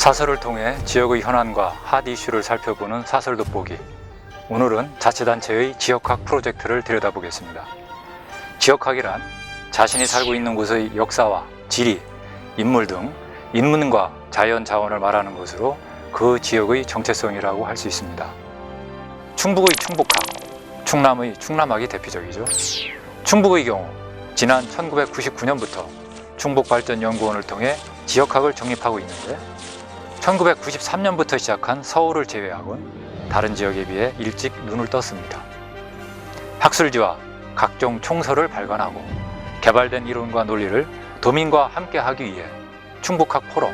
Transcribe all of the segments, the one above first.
사설을 통해 지역의 현안과 핫 이슈를 살펴보는 사설 돋보기. 오늘은 자치단체의 지역학 프로젝트를 들여다보겠습니다. 지역학이란 자신이 살고 있는 곳의 역사와 지리, 인물 등 인문과 자연 자원을 말하는 것으로 그 지역의 정체성이라고 할 수 있습니다. 충북의 충북학, 충남의 충남학이 대표적이죠. 충북의 경우 지난 1999년부터 충북발전연구원을 통해 지역학을 정립하고 있는데 1993년부터 시작한 서울을 제외하곤 다른 지역에 비해 일찍 눈을 떴습니다. 학술지와 각종 총서를 발간하고 개발된 이론과 논리를 도민과 함께 하기 위해 충북학 포럼,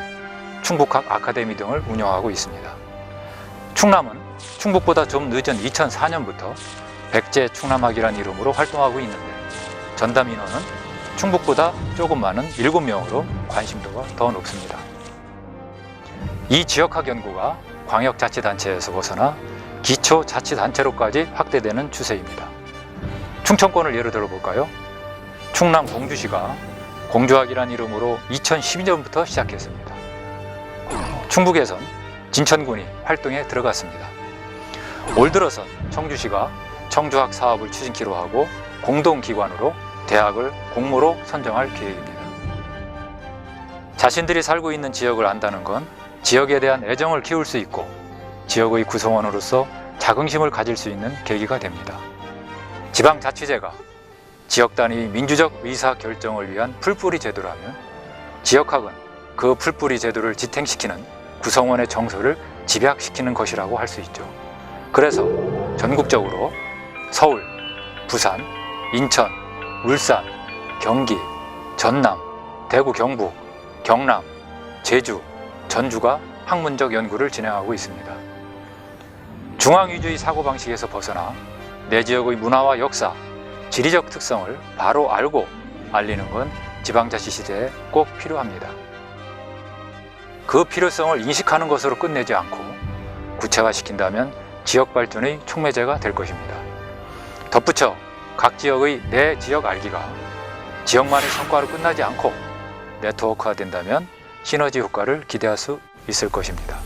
충북학 아카데미 등을 운영하고 있습니다. 충남은 충북보다 좀 늦은 2004년부터 백제 충남학이라는 이름으로 활동하고 있는데 전담 인원은 충북보다 조금 많은 7명으로 관심도가 더 높습니다. 이 지역학 연구가 광역자치단체에서 벗어나 기초자치단체로까지 확대되는 추세입니다. 충청권을 예로 들어볼까요? 충남 공주시가 공주학이라는 이름으로 2012년부터 시작했습니다. 충북에선 진천군이 활동에 들어갔습니다. 올 들어선 청주시가 청주학 사업을 추진키로 하고 공동기관으로 대학을 공모로 선정할 계획입니다. 자신들이 살고 있는 지역을 안다는 건 지역에 대한 애정을 키울 수 있고 지역의 구성원으로서 자긍심을 가질 수 있는 계기가 됩니다. 지방자치제가 지역 단위 민주적 의사 결정을 위한 풀뿌리 제도라면 지역학은 그 풀뿌리 제도를 지탱시키는 구성원의 정서를 집약시키는 것이라고 할 수 있죠. 그래서 전국적으로 서울, 부산, 인천, 울산, 경기, 전남, 대구 경북, 경남, 제주, 전주가 학문적 연구를 진행하고 있습니다. 중앙 위주의 사고방식에서 벗어나 내 지역의 문화와 역사, 지리적 특성을 바로 알고 알리는 건 지방자치 시대에 꼭 필요합니다. 그 필요성을 인식하는 것으로 끝내지 않고 구체화시킨다면 지역 발전의 촉매제가 될 것입니다. 덧붙여 각 지역의 내 지역 알기가 지역만의 성과로 끝나지 않고 네트워크화 된다면 시너지 효과를 기대할 수 있을 것입니다.